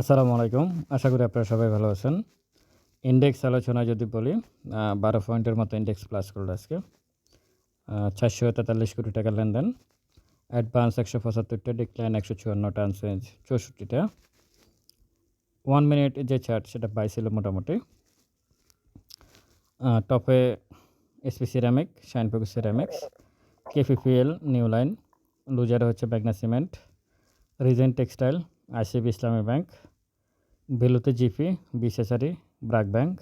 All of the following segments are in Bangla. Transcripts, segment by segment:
আসসালামু আলাইকুম। আশা করি আপনারা সবাই ভালো আছেন। ইন্ডেক্স আলোচনা যদি বলি বারো পয়েন্টের মতো ইন্ডেক্স প্লাস করল আজকে। চারশো তেতাল্লিশ কোটি টাকা লেনদেন। অ্যাডভান্স একশো পঁচাত্তরটা ডিক্লাইন একশো চুয়ান্নটা আনসেঞ্জ চৌষট্টিটা। ওয়ান মিনিট যে চার্ট সেটা পাইছিল মোটামুটি। টপে SP ceramic Shinepukur ceramics KPPL new line loser হচ্ছে ব্যাগনা cement Regent textile ICB Islami bank বেলুতে GP বিশেষারি ব্রাক ব্যাংক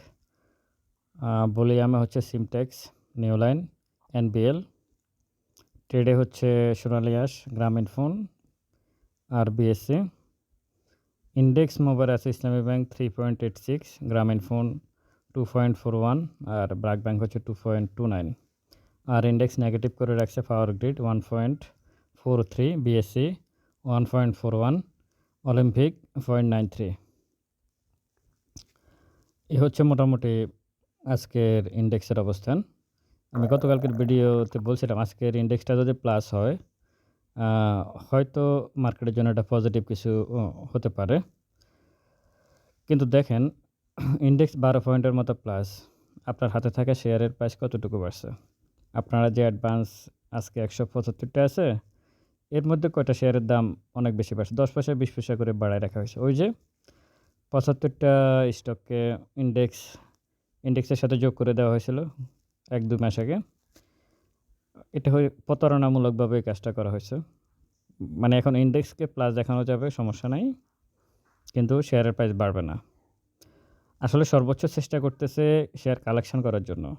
বলিয়ামে হচ্ছে সিমটেক্স নিউ লাইন এনবিএল, ট্রেডে হচ্ছে সোনালিয়াস গ্রামীণ ফোন, আর বিএসসি, ইন্ডেক্স মোবাইল আছে Islami bank three point eight six, Grameen phone two point four one, আর ব্রাক ব্যাংক হচ্ছে টু পয়েন্ট টু নাইন। আর ইন্ডেক্স নেগেটিভ করে রাখছে power grid, one point four three BSC, one point four one Olympic point nine three. এ হচ্ছে মোটামুটি আজকের ইন্ডেক্সের অবস্থান। আমি গতকালকের ভিডিওতে বলছিলাম, আজকের ইন্ডেক্সটা যদি প্লাস হয় হয়তো মার্কেটের জন্য এটা পজিটিভ কিছু হতে পারে। কিন্তু দেখেন, ইন্ডেক্স বারো পয়েন্টের মতো প্লাস, আপনার হাতে থাকা শেয়ারের প্রাইস কতটুকু বাড়ছে? আপনারা যে অ্যাডভান্স আজকে একশো পঁচাত্তরটা আছে এর মধ্যে কয়টা শেয়ারের দাম অনেক বেশি বাড়ছে? দশ পয়সা, বিশ পয়সা করে বাড়ায় রাখা হয়েছে। ওই যে পঁচাত্তরটা স্টককে ইন্ডেক্স ইন্ডেক্সের সাথে যোগ করে দেওয়া হয়েছিল এক, দু মাস আগে। এটা হয়ে প্রতারণামূলকভাবে কাজটা করা হয়েছে। মানে এখন ইন্ডেক্সকে প্লাস দেখানো যাবে, সমস্যা নাই। কিন্তু শেয়ারের প্রাইস বাড়বে না। আসলে সর্বোচ্চ চেষ্টা করতেছে শেয়ার কালেকশন করার জন্য।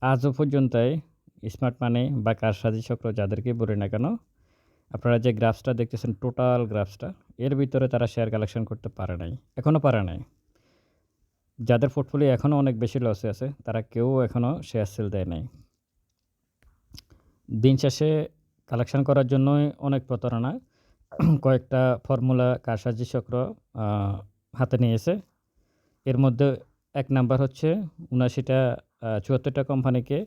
আজও পর্যন্তই স্মার্ট মানি বা কারসাজি চক্র যাদেরকে বলি না কেন আপনারা যে গ্রাফসটা দেখতেছেন টোটাল গ্রাফসটা, এর ভিতরে তারা শেয়ার কালেকশন করতে পারে নাই এখনও পারে নাই। যাদের পোর্টফোলিও এখনও অনেক বেশি লসে আছে, তারা কেউ এখনও শেয়ার সেল দেয় নাই। দিন শেষে কালেকশন করার জন্যই অনেক প্রতারণা। কয়েকটা ফর্মুলা কারসাজি চক্র হাতে নিয়েছে। এর মধ্যে এক নাম্বার হচ্ছে উনাশিটা চুয়াত্তরটা কোম্পানিকে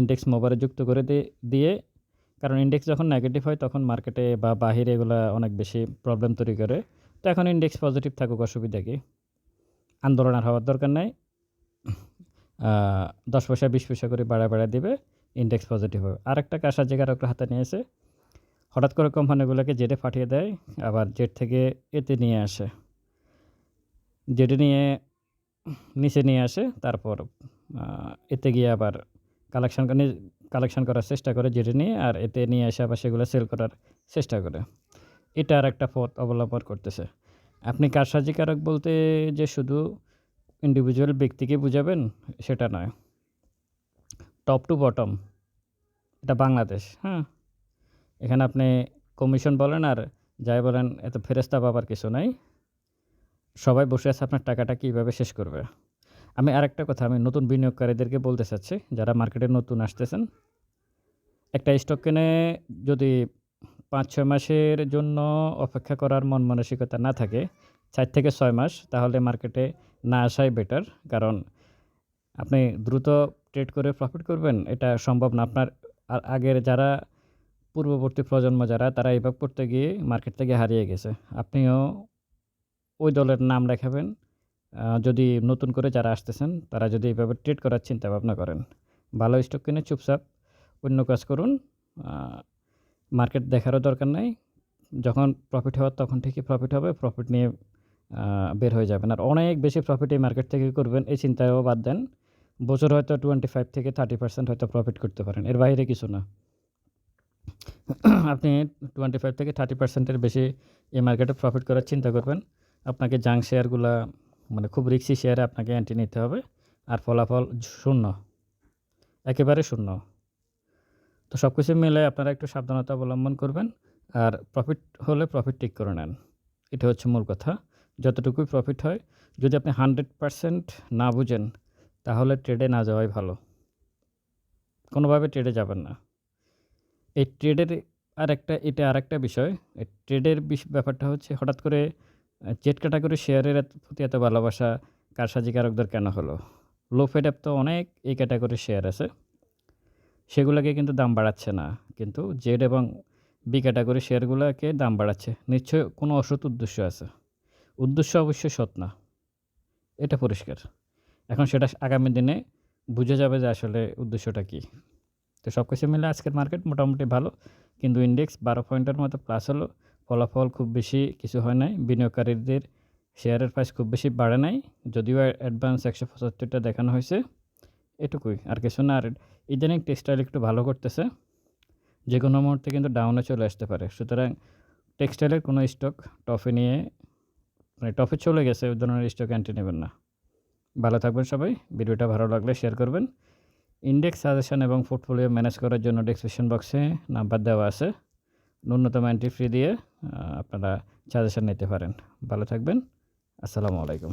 ইন্ডেক্স মোবাইলে যুক্ত করে দিয়ে কারণ ইন্ডেক্স যখন নেগেটিভ হয়, তখন মার্কেটে বা বাহিরে এগুলো অনেক বেশি প্রবলেম তৈরি করে। তো এখন ইন্ডেক্স পজিটিভ থাকুক, অসুবিধা কি? আন্দোলন আর হওয়ার দরকার নাই। দশ পয়সা, বিশ পয়সা করে বাড়া বাড়া দিবে ইন্ডেক্স পজিটিভ হবে। আরেকটা কাজা জায়গার হাতে নিয়েছে। হঠাৎ করে কোম্পানিগুলোকে জেটে পাঠিয়ে দেয়, আবার জেট থেকে এতে নিয়ে আসে। জেটে নিয়ে, নিচে নিয়ে আসে, তারপর এতে গিয়ে আবার কালেকশন কালেকশন করার চেষ্টা করে জেটে নিয়ে, আর এতে নিয়ে এসে আবার সেগুলো সেল করার চেষ্টা করে। এটা আর একটা পথ অবলম্বন করতেছে। আপনি কারসাজিকারক বলতে যে শুধু ইন্ডিভিজুয়াল ব্যক্তিকে বুঝাবেন, সেটা নয়। টপ টু বটম এটা বাংলাদেশ হ্যাঁ? এখানে আপনি কমিশন বলেন আর যাই বলেন, এত ফেরেস্তা পাবার কিছু নাই। সবাই বসে আছে, আপনার টাকাটা কীভাবে শেষ করবে? আমি আরেকটা কথা, আমি নতুন বিনিয়োগকারীদেরকে বলতে চাচ্ছি, যারা মার্কেটে নতুন আসতেছেন। একটা স্টক কিনে যদি পাঁচ, ছয় মাসের জন্য অপেক্ষা করার মন মানসিকতা না থাকে, চার থেকে ছয় মাস, তাহলে মার্কেটে না আসাই বেটার কারণ আপনি দ্রুত ট্রেড করে প্রফিট করবেন, এটা সম্ভব না। আপনার আ- আগের যারা পূর্ববর্তী প্রজন্ম যারা, তারা এভাবে পড়তে গিয়ে মার্কেট থেকে হারিয়ে গেছে। আপনিও ওই দলের নাম লেখাবেন যদি নতুন করে যারা আসতেছেন, তারা যদি এইভাবে ট্রেড করার চিন্তা ভাবনা করেন, ভালো স্টক কিনে চুপচাপ অন্য কাজ করুন মার্কেট দেখারও দরকার নাই, যখন প্রফিট হওয়ার তখন ঠিকই প্রফিট হবে প্রফিট নিয়ে বের হয়ে যাবেন। আর অনেক বেশি প্রফিট এই মার্কেট থেকে করবেন, এই চিন্তাও বাদ দেন, বছর হয়তো টোয়েন্টি ফাইভ থেকে থার্টি পার্সেন্ট হয়তো প্রফিট করতে পারেন, এর বাইরে কিছু না। আপনি টোয়েন্টি ফাইভ থেকে থার্টি পার্সেন্টের বেশি এই মার্কেটে প্রফিট করার চিন্তা করবেন, আপনাকে জাং শেয়ারগুলা মানে খুব রিক্সি শেয়ারে আপনাকে এন্ট্রি নিতে হবে। আর ফলাফল শূন্য। একেবারে শূন্য। তো সব কিছু মিলে আপনারা একটু সাবধানতা অবলম্বন করবেন আর প্রফিট হলে প্রফিট ঠিক করে নেন। এটা হচ্ছে মূল কথা। যতটুকুই প্রফিট হয়, যদি আপনি হান্ড্রেড পারসেন্ট না বুঝেন, তাহলে ট্রেডে না যাওয়াই ভালো। কোনোভাবে ট্রেডে যাবেন না। এই ট্রেডের আর একটা এটা আর একটা বিষয়। এই ট্রেডের ব্যাপারটা হচ্ছে হঠাৎ করে জেট ক্যাটাগরি শেয়ারের প্রতি এত ভালোবাসা কারসাজিকারকদের কেন হলো? লো ফেড অ্যাপ তো অনেক এই ক্যাটাগরির শেয়ার আছে। সেগুলোকে কিন্তু দাম বাড়াচ্ছে না। কিন্তু জেড এবং বি ক্যাটাগরি শেয়ারগুলোকে দাম বাড়াচ্ছে। নিশ্চয়ই কোনো অসৎ উদ্দেশ্য আছে। উদ্দেশ্য অবশ্যই সৎ না। এটা পরিষ্কার। এখন সেটা আগামী দিনে বুঝে যাবে যে আসলে উদ্দেশ্যটা কী। তো সব কিছু মিলে আজকের মার্কেট মোটামুটি ভালো। কিন্তু ইন্ডেক্স বারো পয়েন্টের মতো প্লাস হলো। ফলাফল খুব বেশি কিছু হয় নাই। বিনিয়োগকারীদের শেয়ারের প্রাইস খুব বেশি বাড়ে নাই। যদিও অ্যাডভান্স একশো পঁচাত্তরটা দেখানো হয়েছে। এটুকুই, আর কিছু না। আর ইদানিং টেক্সটাইল একটু ভালো করতেছে। যে কোনো মুহূর্তে কিন্তু ডাউনে চলে আসতে পারে। সুতরাং টেক্সটাইলের কোনো স্টক টপে নিয়ে মানে টপে চলে গেছে, ওই ধরনের স্টক অ্যান্টি নেবেন না। ভালো থাকবেন সবাই। ভিডিওটা ভালো লাগলে শেয়ার করবেন। ইন্ডেক্স সাজেশন এবং পোর্টফোলিও ম্যানেজ করার জন্য ডেসক্রিপশন বক্সে নাম্বার দেওয়া আছে। ন্যূনতম এন্ট্রি ফ্রি দিয়ে আপনারা সাজেশন নিতে পারেন। ভালো থাকবেন। আসসালামু আলাইকুম।